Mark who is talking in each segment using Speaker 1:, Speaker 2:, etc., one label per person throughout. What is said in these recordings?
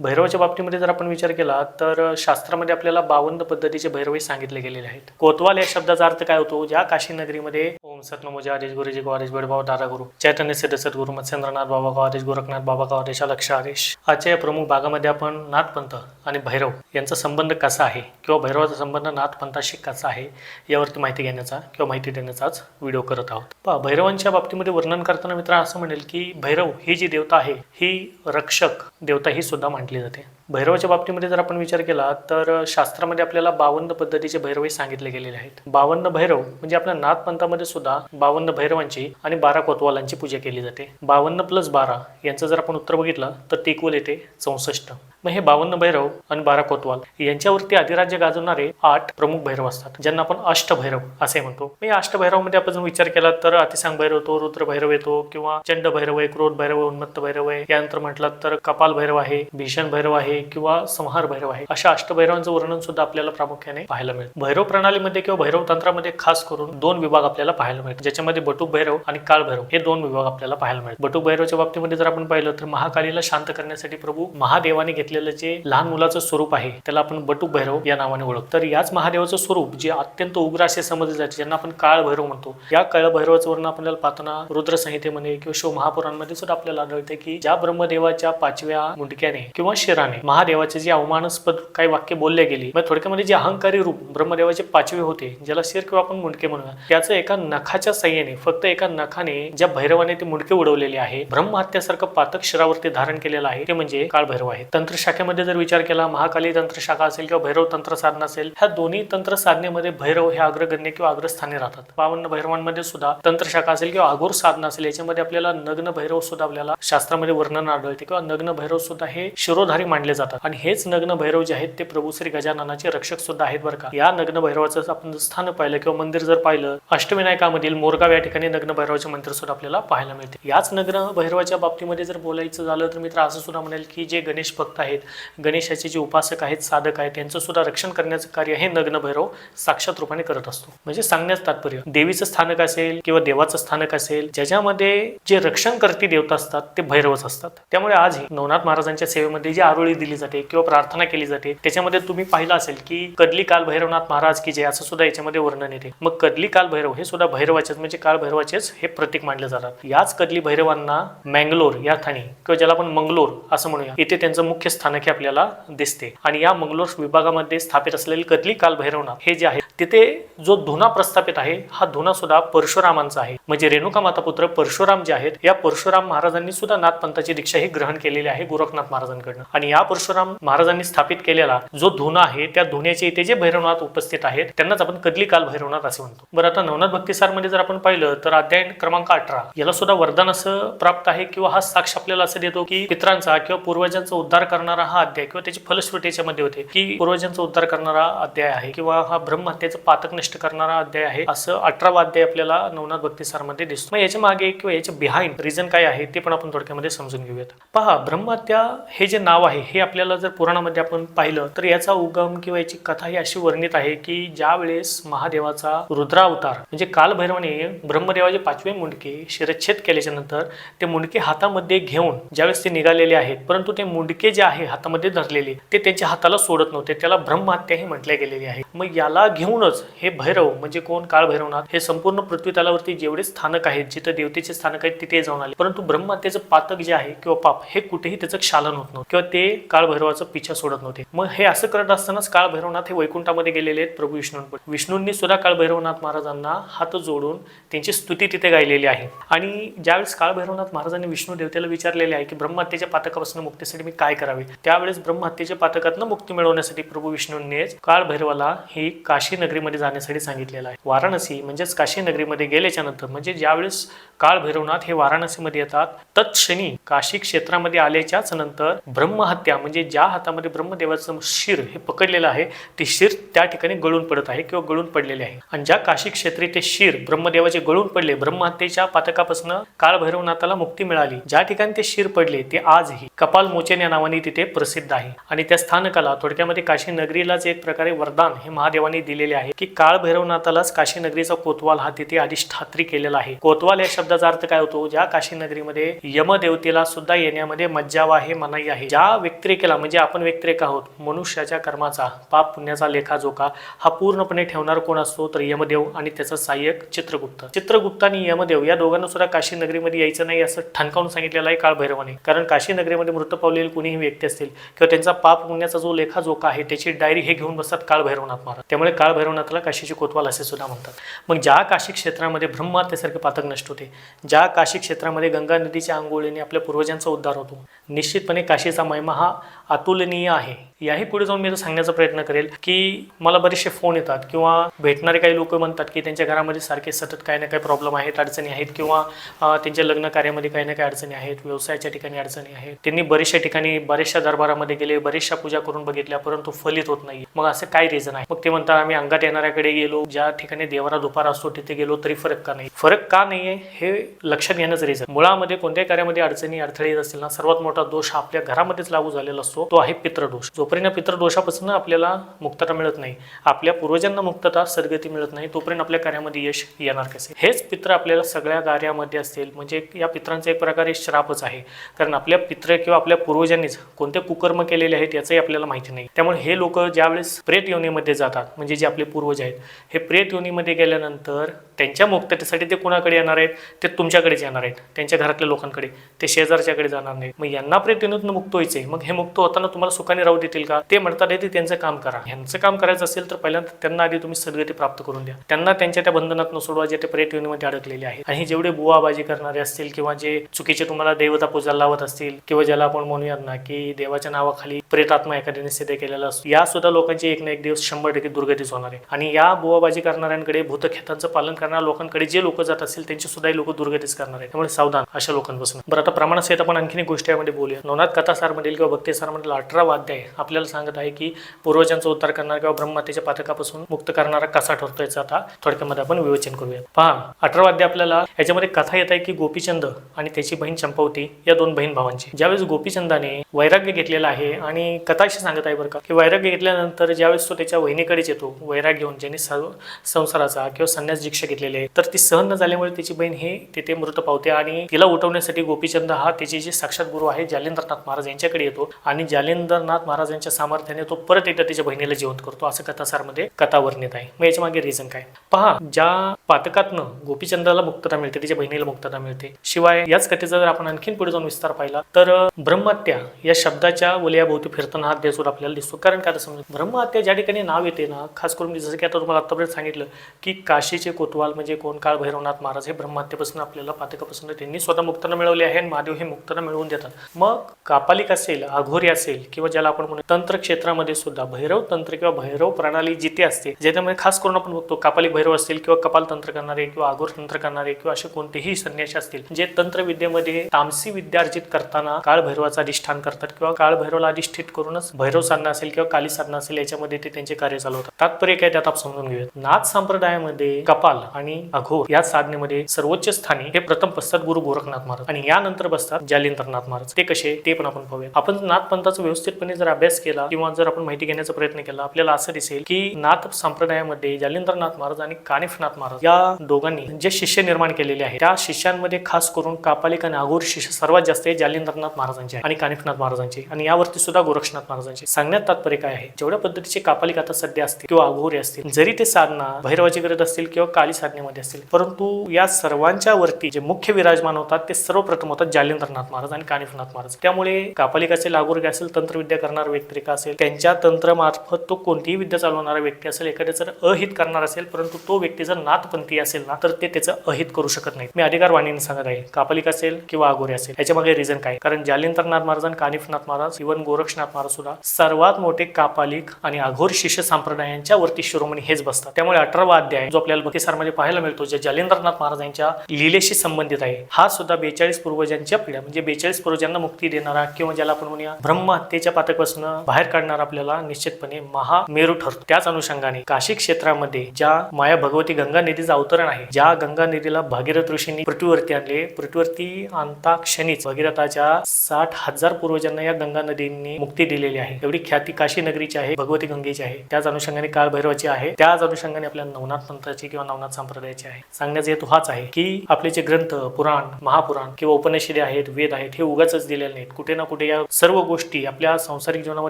Speaker 1: भैरवाच्या बाबतीमध्ये जर आपण विचार केला तर शास्त्रामध्ये आपल्याला बावन्न पद्धतीचे भैरवही सांगितले गेलेले आहेत. कोतवाल या शब्दाचा अर्थ काय होतो? ज्या काशी नगरीमध्ये ओम सतनमोजी आदेश गुरुजी गवारेश बेडबाव दादा गुरु चैतन्य सिद्ध सद्गुरु मत्स्येंद्रनाथ बाबा गवारेश गोरखनाथ बाबा गवारेश लक्ष आदेश आजच्या या प्रमुख भागामध्ये आपण नाथपंथ आणि भैरव यांचा संबंध कसा आहे? किंवा भैरवाचा संबंध नाथपंथाशी कसा आहे? यावरती माहिती घेण्याचा किंवा माहिती देण्याचाच व्हिडिओ करत आहोत. पहा भैरवांच्या बाबतीमध्ये वर्णन करताना मित्र असं म्हणेल की भैरव ही जी देवता आहे ही रक्षक देवता ही सुद्धा म्हटले जाते. भैरवाच्या बाबतीमध्ये जर आपण विचार केला तर शास्त्रामध्ये आपल्याला बावन्न पद्धतीचे भैरवही सांगितले गेलेले आहेत. बावन्न भैरव म्हणजे आपल्या नाथपंथामध्ये सुद्धा बावन्न भैरवांची आणि बारा कोतवालांची पूजा केली जाते. बावन्न प्लस बारा यांचं जर आपण उत्तर बघितलं तर ते इक्वल येते चौसष्ट. मग हे बावन्न भैरव आणि बारा कोतवाल यांच्यावरती अधिराज्य गाजवणारे आठ प्रमुख भैरव असतात ज्यांना आपण अष्टभैरव असे म्हणतो. मग या अष्टभैरवमध्ये आपण जर विचार केला तर अतिसांग भैरव येतो रुद्र भैरव येतो किंवा चंड भैरव आहे क्रोध भैरव उन्मत्त भैरव आहे. यानंतर म्हटलं तर कपाल भैरव आहे भीषण भैरव आहे किंवा संहार भैरव आहे अशा अष्टभैरवांचं वर्णन सुद्धा आपल्याला प्रामुख्याने पाहायला मिळतं. भैरव प्रणालीमध्ये किंवा भैरव तंत्रामध्ये खास करून दोन विभाग आपल्याला पाहायला मिळतात ज्याच्यामध्ये बटुक भैरव आणि काळ भैरव हे दोन विभाग आपल्याला पाहायला मिळतात. बटुक भैरवच्या बाबतीमध्ये जर आपण पाहिलं तर महाकालीला शांत करण्यासाठी प्रभू महादेवाने घेतलेलं जे लहान मुलाचं स्वरूप आहे त्याला आपण बटुक भैरव या नावाने ओळखतो. तर याच महादेवाचं स्वरूप जे अत्यंत उग्र असे समजले जाते ज्यांना आपण काळ भैरव म्हणतो या काळ भैरवाचं वर्णन आपल्याला पाहताना रुद्रसंहितेमध्ये किंवा शिव महापुराणमध्ये सुद्धा आपल्याला आढळते की ज्या ब्रह्मदेवाच्या पाचव्या मुंडक्याने किंवा शिराने महादेवाचे जे अवमानास्पद काही वाक्य बोलले गेली मग थोडक्यामध्ये जे अहंकारी रूप ब्रह्मदेवाचे पाचवे होते ज्याला शिर किंवा आपण मुंडके म्हणूया त्याचं एका नखाच्या सहाय्याने फक्त एका नखाने ज्या भैरवाने ते मुंडके उडवलेले आहे ब्रह्महत्यासारखं पातक शिरावरती धारण केलेलं आहे ते म्हणजे काळ भैरव आहे तंत्र शाखेमध्ये जर विचार केला महाकाली तंत्र शाखा असेल किंवा भैरव तंत्र साधना असेल ह्या दोन्ही तंत्र साधनेमध्ये भैरव हे अग्रगण्य किंवा अग्रस्थानी राहतात. बावन्न भैरवांमध्ये सुद्धा तंत्र शाखा असेल किंवा अघोर साधना असेल याच्यामध्ये आपल्याला नग्न भैरव सुद्धा आपल्याला शास्त्रामध्ये वर्णन आढळते किंवा नग्न भैरव सुद्धा हे शिरोधारी मांडले मानले जातात. आणि हेच नग्न भैरव जे आहेत ते प्रभू श्री गजाननाचे रक्षक सुद्धा आहेत बरं का. या नग्न भैरवाचं आपण स्थान पाहिलं किंवा मंदिर जर पाहिलं अष्टविनायकामधील मोरगाव या ठिकाणी नग्न भैरवाचे मंदिर सुद्धा आपल्याला पाहायला मिळते. याच नग्न भैरवाच्या बाबतीमध्ये जर बोलायचं झालं तर मित्र असं सुद्धा म्हणेल की जे गणेश भक्त आहेत गणेशाचे जे उपासक आहेत साधक आहेत त्यांचं सुद्धा रक्षण करण्याचं कार्य हे नग्न भैरव साक्षात रूपाने करत असतो. म्हणजे सांगण्यास तात्पर्य देवीचं स्थानक असेल किंवा देवाचं स्थानक असेल ज्याच्यामध्ये जे रक्षण करते देवता असतात ते भैरवच असतात. त्यामुळे आजही नवनाथ महाराजांच्या सेवेमध्ये जी आरोळी दिली जाते किंवा प्रार्थना केली जाते. त्याच्यामध्ये तुम्ही पाहिलं असेल की कदली काल भैरवनाथ महाराज की जे असं सुद्धा याच्यामध्ये वर्णन येते. मग कदली काल भैरव हे सुद्धा भैरवाचेच म्हणजे काल भैरवाचेच हे प्रतीक मानले जातात. याच कदली भैरवांना मँगलोर या ठाणी किंवा ज्याला आपण मंगलोर असं म्हणूया इथे त्यांचं मुख्य स्थानक हे आपल्याला दिसते. आणि या मंगलोर विभागामध्ये स्थापित असलेले कदली काल भैरवनाथ हे जे आहे तिथे जो धुना प्रस्थापित आहे हा धुना सुद्धा परशुरामांचा आहे. म्हणजे रेणुका माता पुत्र परशुराम जे आहेत या परशुराम महाराजांनी सुद्धा नाथपंथाची दीक्षा ही ग्रहण केलेली आहे गोरखनाथ महाराजांकडनं. आणि या परशुराम महाराजांनी स्थापित केलेला जो धुना आहे त्या धुण्याचे इथे जे भैरवनाथ उपस्थित आहेत त्यांनाच आपण कदली काल भैरवनाथ असे म्हणतो. बरं आता नवनाथ भक्तीसारमध्ये जर आपण पाहिलं तर अध्याय क्रमांक अठरा याला सुद्धा वरदान असं प्राप्त आहे किंवा हा साक्ष आपल्याला असं देतो की पित्रांचा किंवा पूर्वजांचा उद्धार करणारा हा अध्याय किंवा त्याची फलश्रुतीच्या याच्यामध्ये होते की पूर्वजांचा उद्धार करणारा अध्याय आहे किंवा हा ब्रह्महत्येचं पातक नष्ट करणारा अध्याय आहे असं अठरावा अध्याय आपल्याला नवनाथ भक्तीसारमध्ये दिसतो. मग याच्या मागे किंवा याच्या बिहाइंड रिझन काय आहे ते पण आपण थोडक्यामध्ये समजून घेऊयात. पहा ब्रह्महत्या हे जे नाव आहे हे आपल्याला जर पुराणामध्ये आपण पाहिलं तर याचा उगम किंवा याची कथा ही अशी वर्णित आहे की ज्या वेळेस महादेवाचा रुद्रावतार म्हणजे कालभैरवाने ब्रह्मदेवाचे पाचवे मुंडके शिरच्छेद केल्याच्यानंतर ते मुंडके हातामध्ये घेऊन ज्यावेळेस ते निघालेले आहेत परंतु ते मुंडके जे आहे हातामध्ये धरलेले ते त्यांच्या हाताला सोडत नव्हते त्याला ब्रह्महत्या ही म्हटल्या गेलेली आहे. मग याला घेऊनच हे भैरव म्हणजे कोण? काळभैरवनाथ हे संपूर्ण पृथ्वी तलावरती जेवढे स्थानक आहेत जिथं देवतेचे स्थानक आहेत तिथे जाऊन आले. परंतु ब्रह्महत्याचं पातक जे आहे किंवा पाप हे कुठेही त्याचं क्षालन होत नव्हतं. किंवा ते काळभैरवाचं पिछा सोडत नव्हते. मग हे असं करत असतानाच काळभैरवनाथ हे वैकुंठामध्ये गेलेले आहेत प्रभू विष्णूंकडे विष्णूंनी सुद्धा काळभैरवनाथ महाराजांना हात जोडून त्यांची स्तुती तिथे गायलेली आहे. आणि ज्यावेळेस काळभैरवनाथ महाराजांनी विष्णू देवतेला विचारलेले आहे की ब्रह्महत्येच्या पातकापासून मुक्तीसाठी मी काय करावे? त्यावेळेस ब्रह्महत्येच्या पातकातनं मुक्ती मिळवण्यासाठी प्रभू विष्णूंनीच काळभैरवाला ही काशी नगरीमध्ये जाण्यासाठी सांगितलेलं आहे. वाराणसी म्हणजेच काशी नगरीमध्ये गेल्याच्यानंतर म्हणजे ज्यावेळेस काळभैरवनाथ हे वाराणसीमध्ये येतात तत्क्षणी काशी क्षेत्रामध्ये आल्याच्याच नंतर ब्रह्महत्या म्हणजे ज्या हातामध्ये ब्रह्मदेवाचं शिर हे पकडलेलं आहे ते शिर त्या ठिकाणी गळून पडत आहे किंवा गळून पडलेले आहे. आणि ज्या काशी क्षेत्री ते शिर ब्रह्मदेवाचे गळून पडले ब्रह्महत्येच्या पातकापासून काळभैरवनाथाला मुक्ती मिळाली. ज्या ठिकाणी ते शिर पडले ते आजही कपाल मोचन या नावाने तिथे प्रसिद्ध आहे. आणि त्या स्थानकाला थोडक्यामध्ये काशी नगरीलाच एक प्रकारे वरदान हे महादेवाने दिलेले आहे की काळभैरवनाथालाच काशी नगरीचा कोतवाल हा तिथे अधिष्ठात्री केलेला आहे. कोतवाल या शब्दाचा अर्थ काय होतो? ज्या काशी नगरीमध्ये यमदेवतेला सुद्धा येण्यामध्ये मज्जावा हे मनाई आहे. ज्या व्यक्ती व्यक्तिरेखेला म्हणजे आपण व्यक्तिरेख आहोत मनुष्याच्या कर्माचा पाप पुण्याचा लेखाजोखा हा पूर्णपणे ठेवणार कोण असतो? तर यमदेव आणि त्याचा सहाय्यक चित्रगुप्त. चित्रगुप्त आणि यमदेव या दोघांना सुद्धा काशी नगरीमध्ये यायचं नाही असं ठणकावून सांगितलेलं आहे काळ भैरवाने कारण काशी नगरीमध्ये मृत पावलेले कुणीही व्यक्ती असतील किंवा त्यांचा पाप पुण्याचा जो लेखाजोखा आहे त्याची डायरी हे घेऊन बसतात काळ भैरवनाथ महाराज. त्यामुळे काळ भैरवनाथला काशीची कोतवाल असे सुद्धा म्हणतात. मग ज्या काशी क्षेत्रामध्ये ब्रह्मात्यासारखे पातक नष्ट होते ज्या काशी क्षेत्रामध्ये गंगा नदीच्या आंघोळीने आपल्या पूर्वजांचा उद्धार होतो निश्चितपणे काशीचा महिमा हा अतुलनीय आहे. याही पुढे जाऊन मी आता सांगण्याचा प्रयत्न करेल की मला बरेचसे फोन येतात किंवा भेटणारे काही लोक म्हणतात की त्यांच्या घरामध्ये सारखे सतत काही ना काही प्रॉब्लेम आहेत अडचणी आहेत किंवा त्यांच्या लग्न कार्यामध्ये काही ना काही अडचणी आहेत व्यवसायाच्या ठिकाणी अडचणी आहेत. त्यांनी बरेचशा ठिकाणी बरेचशा दरबारामध्ये गेले बरेचशा पूजा करून बघितल्या परंतु फलित होत नाही मग असं काय रिझन आहे? मग ते म्हणतात आम्ही अंगात येणाऱ्याकडे गेलो ज्या ठिकाणी देवारा दुपार असतो तिथे गेलो तरी फरक का नाही? फरक का नाहीये? हे लक्षात घेण्याच रिझन मुळामध्ये कोणत्याही कार्यामध्ये अडचणी अडथळे येत असतील ना सर्वात मोठा दोष आपल्या घरामध्येच लागू झालेला असतो तो आहे पितृदोष. जोपर्यंत पितृदोषापासून आपल्याला मुक्तता मिळत नाही आपल्या पूर्वजांना मुक्तता सद्गती मिळत नाही तोपर्यंत आपल्या कार्यामध्ये यश येणार कसे? हेच पित्र आपल्याला सगळ्या कार्यामध्ये असतील. म्हणजे या पित्रांचा एक प्रकारे श्रापच आहे. कारण आपल्या पित्र किंवा आपल्या पूर्वजांनीच कोणते कुकर्म केलेले आहेत याचंही आपल्याला माहिती नाही. त्यामुळे हे लोक ज्यावेळेस प्रेत योनीमध्ये जातात म्हणजे जे आपले पूर्वज आहेत हे प्रेत योनीमध्ये गेल्यानंतर त्यांच्या मुक्ततेसाठी ते कुणाकडे येणार आहेत? ते तुमच्याकडेच येणार आहेत. त्यांच्या घरातल्या लोकांकडे. ते शेजारच्याकडे जाणार नाहीत. मग यांना प्रेत योनीतून मुक्त व्हायचे मग हे मुक्त होताना तुम्हाला सुखाने राहू देतील का? ते म्हणतात ते त्यांचं काम करा. यांचं काम करायचं असेल तर पहिल्यांदा त्यांना आधी तुम्ही सदगती प्राप्त करून द्या. त्यांना त्यांच्या त्या बंधनात न सोडवा जे ते प्रेत युनिमध्ये अडकलेले आहेत. आणि जेवढे बुवाबाजी करणारे असतील किंवा जे चुकीचे तुम्हाला देवता पूजा लावत असतील किंवा ज्याला आपण म्हणूयात ना की देवाच्या नावाखाली प्रेतात्मा एखाद्याने सिद्ध केलेला असतो या सुद्धा लोकांची एक ना एक दिवस शंभर टक्के दुर्गतीच होणार आहे. आणि या बुवाबाजी करणाऱ्यांकडे भूतखेतांचं पालन करणाऱ्या लोकांकडे जे लोक जात असतील त्यांची सुद्धा लोक दुर्गतीच करणार आहे त्यामुळे सावधान अशा लोकांपासून. बरं आता प्रमाणासहित आपण आणखी एक गोष्टी यामध्ये बोलूया. नवनाथ कथासारमधील किंवा भक्तीसारमधील अठरा वाद्य आहे. आपल्याला सांगत आहे की पूर्वजांचा उद्धार करणार किंवा ब्रह्मतेच्या पातकापासून मुक्त करणारा कसा ठरतो याचं आता थोडक्यामध्ये आपण विवेचन करूया पहा अठरा अध्याय आपल्याला याच्यामध्ये कथा येत आहे की गोपीचंद आणि त्याची बहीण चंपावती या दोन बहीण भावांची. ज्यावेळेस गोपीचंदाने वैराग्य घेतलेला आहे आणि कथा अशी सांगत आहे बरं का की वैराग्य घेतल्यानंतर ज्यावेळेस तो त्याच्या वहिनीकडेच येतो वैराग घेऊन ज्यांनी संसाराचा किंवा संन्यास दीक्षा घेतलेली आहे तर ती सहन न झाल्यामुळे त्याची बहीण हे तिथे मृत पावते आणि तिला उठवण्यासाठी गोपीचंद हा त्याचे जे साक्षात गुरु आहे जालेंद्रनाथ महाराज यांच्याकडे येतो आणि जालेंद्रनाथ महाराजांच्या सामर्थ्याने तो परत एकदा त्याच्या बहिणीला जिवंत करतो असं कथासारमध्ये कथा वर्णित आहे. मग याच्या मागे रिझन काय? पहा ज्या पातकातनं गोपीचंदाला मुक्तता मिळते त्याच्या बहिणीला मुक्तता मिळते शिवाय याच कथेचा जर आपण आणखीन पुढे जाऊन विस्तार पाहिला तर ब्रह्महत्या या शब्दाच्या वलयाभोवती फिरताना हा देसूर आपल्याला दिसतो. कारण काय आता समजा ब्रह्महत्या ज्या ठिकाणी नाव येते ना खास करून मी जसं की आता तुम्हाला आतापर्यंत सांगितलं की काशीचे कोतवाल म्हणजे कोण? काळ भैरवनाथ महाराज हे ब्रह्महत्येपासून आपल्याला पातकापासून त्यांनी स्वतः मुक्ताना मिळवली आहे आणि महादेव हे मुक्ताना मिळवून देतात. मग कापालिक असेल अघोरी असेल किंवा ज्याला आपण म्हणू तंत्र क्षेत्रामध्ये सुद्धा भैरव तंत्र किंवा भैरव प्रणाली जिथे असते ज्याच्यामध्ये खास करून आपण बघतो कपाली भैरव असतील किंवा कपाल तंत्र करणारे किंवा अघोर तंत्र करणारे किंवा असे कोणतेही संन्यासी असतील जे तंत्रविद्येमध्ये तामसी विद्या अर्जित करताना काळ भैरवाचं अधिष्ठान करतात किंवा काळ भैरवला अधिष्ठित करूनच भैरव साधना असेल किंवा काली साधना असेल याच्यामध्ये ते त्यांचे कार्य चालवतात तात्पर्य काय त्यात आपण समजून घेऊयात. नाथ संप्रदायामध्ये कपाल आणि अघोर या साधनेमध्ये सर्वोच्च स्थानी हे प्रथम बसतात गुरु गोरखनाथ महाराज आणि यानंतर बसतात जालिंद्रनाथ महाराज. ते कसे? ते पण आपण पाहूया आपण नाथ पंथाचा व्यवस्थितपणे जर अभ्यास केला किंवा जर आपण माहिती घेण्याचा प्रयत्न केला आपल्याला असं दिसेल की नाथ संप्रदायामध्ये जालिंद्रनाथ महाराज आणि कानिफनाथ महाराज या दोघांनी जे शिष्य निर्माण केलेले आहेत त्या शिष्यांमध्ये खास करून कापालिक आणि अघोर शिष्य सर्वात जास्त आहे जालिंद्रनाथ महाराजांचे आणि कानिफनाथ महाराजांचे. आणि यावरती सुद्धा गोरक्षनाथ महाराजांचे. सांगण्यात तात्पर्य काय आहे? जेवढ्या पद्धतीचे कापालिक आता सध्या असतील किंवा अघोरी असतील जरी ते साधना भैरवाची करत असतील किंवा काली साधनेमध्ये असतील परंतु या सर्वांच्या वरती जे मुख्य विराजमान होतात ते सर्वप्रथम होतात जालिंद्रनाथ महाराज आणि कानिफनाथ महाराज. त्यामुळे कापालिक असेल अघोरी असेल तंत्रविद्या व्यक्ती व्यक्तिरेखा असेल त्यांच्या तंत्रमार्फत तो कोणतीही विद्या चालवणारा व्यक्ती असेल एखाद्या जर अहित करणार असेल परंतु तो व्यक्ती जर नाथपंथी असेल ना तर ते त्याचं अहित करू शकत नाही मी अधिकार वाणीने सांगत आहे कापालिक असेल किंवा अघोरी असेल याच्यामागे रिझन काय? कारण जालिंद्रनाथ महाराज आणि कानिफनाथ महाराज इवन गोरक्षनाथ महाराज सुद्धा सर्वात मोठे कापालिक आणि अघोर शिष्य संप्रदायांच्या वरती शिरोमणी हेच बसतात. त्यामुळे अठरावा अध्याय जो आपल्याला भक्तीसारमध्ये पाहायला मिळतो जे जालिंद्रनाथ महाराजांच्या लीलेशी संबंधित आहे हा सुद्धा बेचाळीस पूर्वजांच्या पिढ्या म्हणजे बेचाळीस पूर्वजांना मुक्ती देणारा किंवा ज्याला आपण म्हणूया ब्रह्महत्येच्या पातकपासून बाहेर काढणारा आपल्याला निश्चितपणे महामेरू ठरतो. त्याच अनुषंगाने काशी क्षेत्रामध्ये ज्या माया भगवती गंगा नदीचं अवतरण आहे ज्या गंगा नदीला भागीरथ ऋषींनी पृथ्वीवरती आणले पृथ्वीवरती आणता क्षणीच भगीरथाच्या साठ हजार पूर्वजांना या गंगा नदींनी मुक्ती दिलेली आहे. एवढी ख्याती काशी नगरीची आहे भगवती गंगेची आहे. त्याच अनुषंगाने काळभैरवाची आहे. त्याच अनुषंगाने आपल्या नवनाथ पंथाची किंवा नवनाथ संप्रदायाची आहे. सांगण्याचा हेतू हाच आहे की आपले जे ग्रंथ पुराण महापुराण किंवा उपनिषदे आहेत वेद आहेत हे उगाच दिलेले नाहीत. कुठे ना कुठे या सर्व गोष्टी आपल्या संसारिक जीवनामध्ये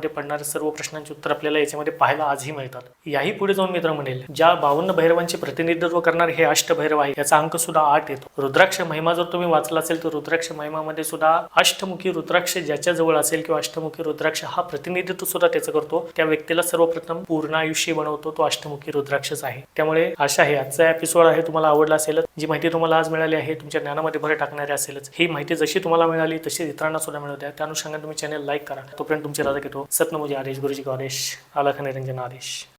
Speaker 1: पडणाऱ्या सर्व प्रश्नांची उत्तर आपल्याला याच्यामध्ये पाहायला आजही मिळतात. याही पुढे जाऊन मित्र म्हणेल ज्या बावन्न भैरवांचे प्रतिनिधित्व करणारे हे अष्टभैरव आहे याचा अंक सुद्धा आठ येतो. रुद्राक्ष महिमा जर तुम्ही वाचला असेल तर रुद्राक्ष महिमामध्ये सुद्धा अष्टमुखी रुद्राक्ष ज्याच्या जवळ असेल किंवा अष्टमुखी रुद्राक्ष हा प्रतिनिधित्व सुद्धा त्याचं करतो. त्या व्यक्तीला सर्वप्रथम पूर्ण आयुष्य बनवतो तो अष्टमुखी रुद्राक्षच आहे. त्यामुळे आशा आहे आजचा एपिसोड आहे तुम्हाला आवडला असेल जी माहिती तुम्हाला आज मिळाली आहे तुमच्या ज्ञानामध्ये भर टाकणारी असेलच. ही माहिती जशी तुम्हाला मिळाली तशी इतरांना सुद्धा मिळू द्या. त्या अनुषंगाने तुम्ही चॅनल लाईक करा. तोपर्यंत तुमचे राजा घेतो सतनमुजी आदेश गुरुजी गणेश आलाख निरंजन आदेश।